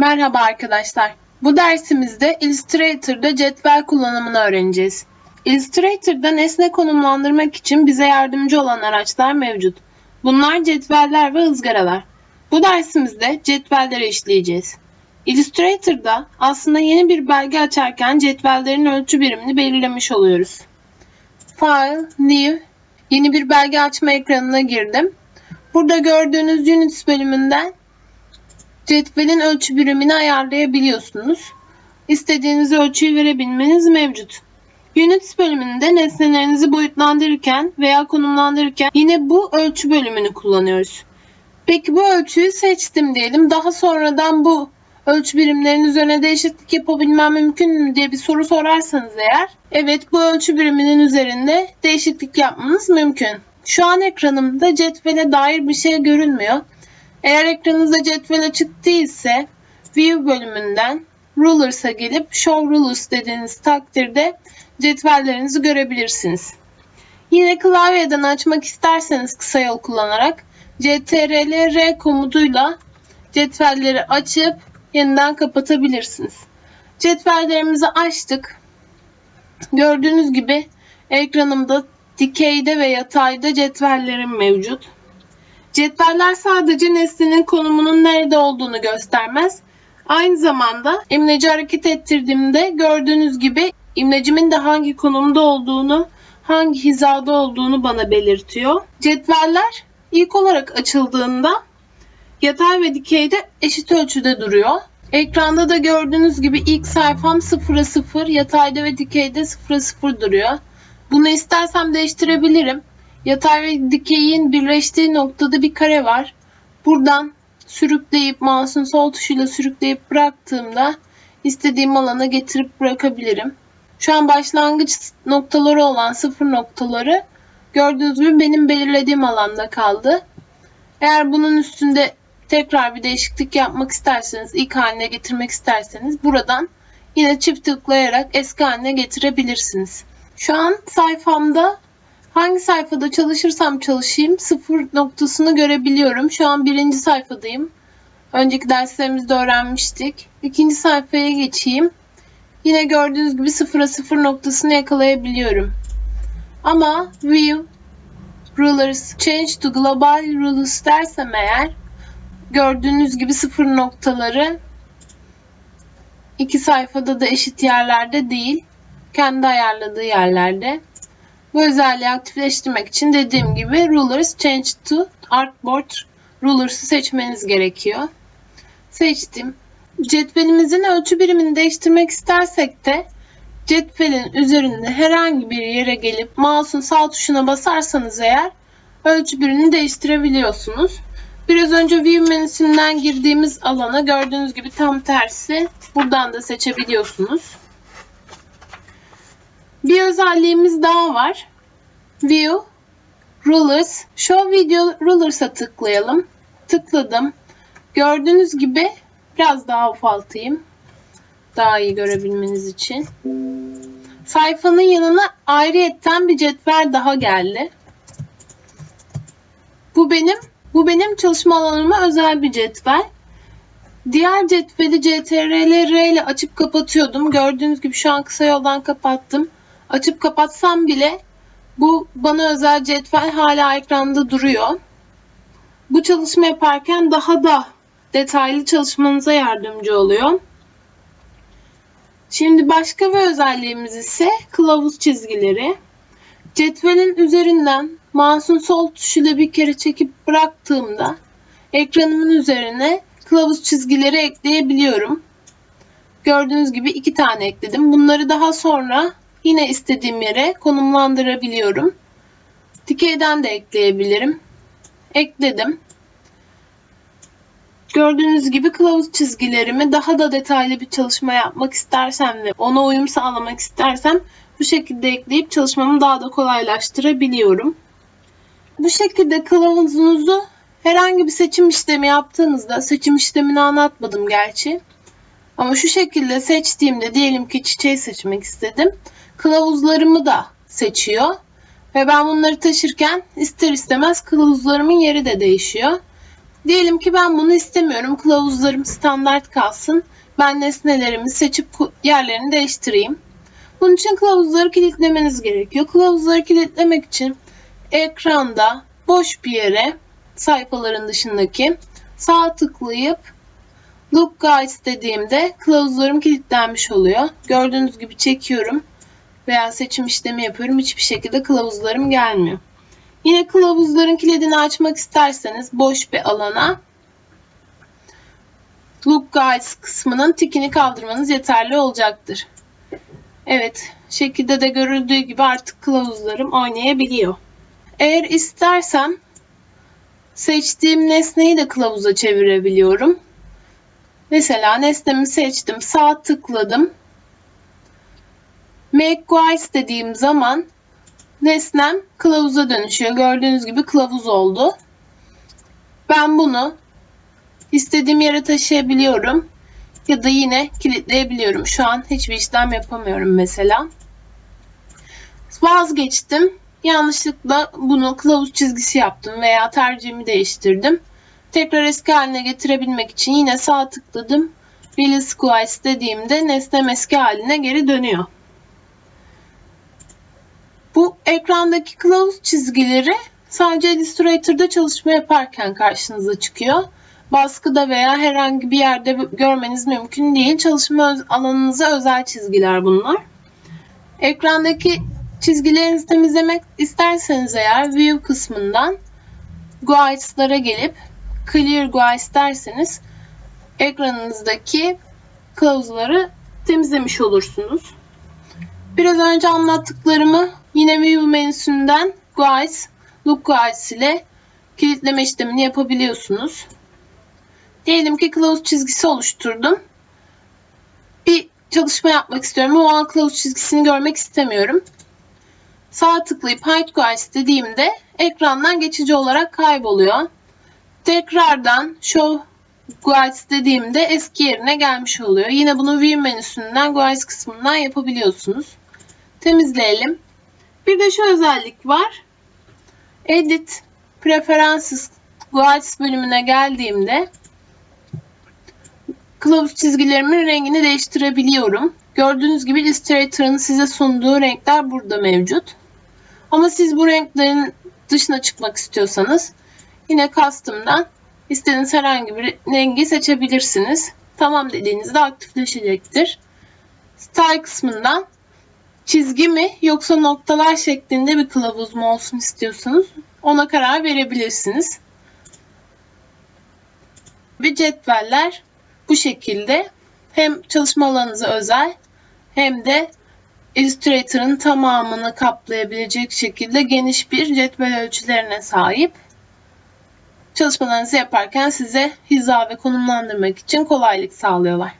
Merhaba arkadaşlar. Bu dersimizde Illustrator'da cetvel kullanımını öğreneceğiz. Illustrator'da nesne konumlandırmak için bize yardımcı olan araçlar mevcut. Bunlar cetveller ve ızgaralar. Bu dersimizde cetvelleri işleyeceğiz. Illustrator'da aslında yeni bir belge açarken cetvellerin ölçü birimini belirlemiş oluyoruz. File, New, yeni bir belge açma ekranına girdim. Burada gördüğünüz Units bölümünden cetvelin ölçü birimini ayarlayabiliyorsunuz. İstediğiniz ölçüyü verebilmeniz mevcut. Units bölümünde nesnelerinizi boyutlandırırken veya konumlandırırken yine bu ölçü bölümünü kullanıyoruz. Peki bu ölçüyü seçtim diyelim. Daha sonradan bu ölçü birimlerinin üzerine değişiklik yapabilmem mümkün mü diye bir soru sorarsanız eğer, evet bu ölçü biriminin üzerinde değişiklik yapmanız mümkün. Şu an ekranımda cetvele dair bir şey görünmüyor. Eğer ekranınızda cetvel açık değilse View bölümünden Rulers'a gelip Show Rulers dediğiniz takdirde cetvellerinizi görebilirsiniz. Yine klavyeden açmak isterseniz kısa yol kullanarak CTRL-R komutuyla cetvelleri açıp yeniden kapatabilirsiniz. Cetvellerimizi açtık. Gördüğünüz gibi ekranımda dikeyde ve yatayda cetvellerim mevcut. Cetveller sadece nesnenin konumunun nerede olduğunu göstermez. Aynı zamanda imleci hareket ettirdiğimde gördüğünüz gibi imlecimin de hangi konumda olduğunu, hangi hizada olduğunu bana belirtiyor. Cetveller ilk olarak açıldığında yatay ve dikeyde eşit ölçüde duruyor. Ekranda da gördüğünüz gibi ilk sayfam 0'a 0, yatayda ve dikeyde 0'a 0 duruyor. Bunu istersem değiştirebilirim. Yatay ve dikeyin birleştiği noktada bir kare var. Buradan sürükleyip mouse'un sol tuşuyla sürükleyip bıraktığımda istediğim alana getirip bırakabilirim. Şu an başlangıç noktaları olan sıfır noktaları gördüğünüz gibi benim belirlediğim alanda kaldı. Eğer bunun üstünde tekrar bir değişiklik yapmak isterseniz, ilk haline getirmek isterseniz buradan yine çift tıklayarak eski haline getirebilirsiniz. Şu an sayfamda Hangi sayfada çalışırsam çalışayım sıfır noktasını görebiliyorum. Şu an birinci sayfadayım. Önceki derslerimizde öğrenmiştik. İkinci sayfaya geçeyim. Yine gördüğünüz gibi sıfıra sıfır noktasını yakalayabiliyorum. Ama View Rulers Change to Global Rulers dersem eğer gördüğünüz gibi sıfır noktaları iki sayfada da eşit yerlerde değil. Kendi ayarladığı yerlerde. Bu özelliği aktifleştirmek için dediğim gibi Rulers Change to Artboard Rulers'ı seçmeniz gerekiyor. Seçtim. Cetvelimizin ölçü birimini değiştirmek istersek de cetvelin üzerinde herhangi bir yere gelip mouse'un sağ tuşuna basarsanız eğer ölçü birimini değiştirebiliyorsunuz. Biraz önce View menüsünden girdiğimiz alana gördüğünüz gibi tam tersi buradan da seçebiliyorsunuz. Bir özelliğimiz daha var. View, Rulers, Show Video Rulers'a tıklayalım. Tıkladım. Gördüğünüz gibi biraz daha ufaltayım. Daha iyi görebilmeniz için. Sayfanın yanına ayrıyetten bir cetvel daha geldi. Bu benim bu benim çalışma alanıma özel bir cetvel. Diğer cetveli CTRL-R ile açıp kapatıyordum. Gördüğünüz gibi şu an kısa yoldan kapattım. Açıp kapatsam bile bu bana özel cetvel hala ekranda duruyor. Bu çalışma yaparken daha da detaylı çalışmanıza yardımcı oluyor. Şimdi başka bir özelliğimiz ise kılavuz çizgileri. Cetvelin üzerinden mouse'un sol tuşuyla bir kere çekip bıraktığımda ekranımın üzerine kılavuz çizgileri ekleyebiliyorum. Gördüğünüz gibi iki tane ekledim. Bunları daha sonra Yine istediğim yere konumlandırabiliyorum. Dikeyden de ekleyebilirim. Ekledim. Gördüğünüz gibi kılavuz çizgilerimi daha da detaylı bir çalışma yapmak istersem ve ona uyum sağlamak istersem bu şekilde ekleyip çalışmamı daha da kolaylaştırabiliyorum. bu şekilde kılavuzunuzu herhangi bir seçim işlemi yaptığınızda seçim işlemini anlatmadım gerçi. Ama şu şekilde seçtiğimde diyelim ki çiçeği seçmek istedim. Kılavuzlarımı da seçiyor. Ve ben bunları taşırken ister istemez kılavuzlarımın yeri de değişiyor. Diyelim ki ben bunu istemiyorum. Kılavuzlarım standart kalsın. Ben nesnelerimi seçip yerlerini değiştireyim. Bunun için kılavuzları kilitlemeniz gerekiyor. Kılavuzları kilitlemek için ekranda boş bir yere sayfaların dışındaki sağ tıklayıp Look Guides dediğimde kılavuzlarım kilitlenmiş oluyor. Gördüğünüz gibi çekiyorum veya seçim işlemi yapıyorum. Hiçbir şekilde kılavuzlarım gelmiyor. Yine kılavuzların kilidini açmak isterseniz boş bir alana Look Guides kısmının tikini kaldırmanız yeterli olacaktır. Evet, şekilde de görüldüğü gibi artık kılavuzlarım oynayabiliyor. Eğer istersem seçtiğim nesneyi de kılavuza çevirebiliyorum. Mesela nesnemi seçtim, sağ tıkladım. Make Guides dediğim zaman nesnem kılavuza dönüşüyor. Gördüğünüz gibi kılavuz oldu. Ben bunu istediğim yere taşıyabiliyorum ya da yine kilitleyebiliyorum. Şu an hiçbir işlem yapamıyorum mesela. Vazgeçtim. Yanlışlıkla bunu kılavuz çizgisi yaptım veya tercihimi değiştirdim. Tekrar eski haline getirebilmek için yine sağ tıkladım. Release Squares dediğimde nesnem eski haline geri dönüyor. Bu ekrandaki kılavuz çizgileri sadece Illustrator'da çalışma yaparken karşınıza çıkıyor. Baskıda veya herhangi bir yerde görmeniz mümkün değil. Çalışma alanınıza özel çizgiler bunlar. Ekrandaki çizgilerinizi temizlemek isterseniz eğer View kısmından Guides'lara gelip Clear Guides derseniz ekranınızdaki kılavuzları temizlemiş olursunuz. Biraz önce anlattıklarımı yine View menüsünden Guides, Look Guides ile kilitleme işlemini yapabiliyorsunuz. Diyelim ki kılavuz çizgisi oluşturdum. Bir çalışma yapmak istiyorum ama o an kılavuz çizgisini görmek istemiyorum. Sağ tıklayıp Hide Guides dediğimde ekrandan geçici olarak kayboluyor. Tekrardan Show Guides dediğimde eski yerine gelmiş oluyor. Yine bunu View menüsünden Guides kısmından yapabiliyorsunuz. Temizleyelim. Bir de şu özellik var. Edit Preferences Guides bölümüne geldiğimde kılavuz çizgilerimin rengini değiştirebiliyorum. Gördüğünüz gibi Illustrator'ın size sunduğu renkler burada mevcut. Ama siz bu renklerin dışına çıkmak istiyorsanız yine Custom'dan istediğiniz herhangi bir rengi seçebilirsiniz. Tamam dediğinizde aktifleşecektir. Style kısmından çizgi mi yoksa noktalar şeklinde bir kılavuz mu olsun istiyorsanız ona karar verebilirsiniz. Ve cetveller bu şekilde hem çalışma alanınıza özel hem de Illustrator'ın tamamını kaplayabilecek şekilde geniş bir cetvel ölçülerine sahip. Çalışmalarınızı yaparken size hiza ve konumlandırmak için kolaylık sağlıyorlar.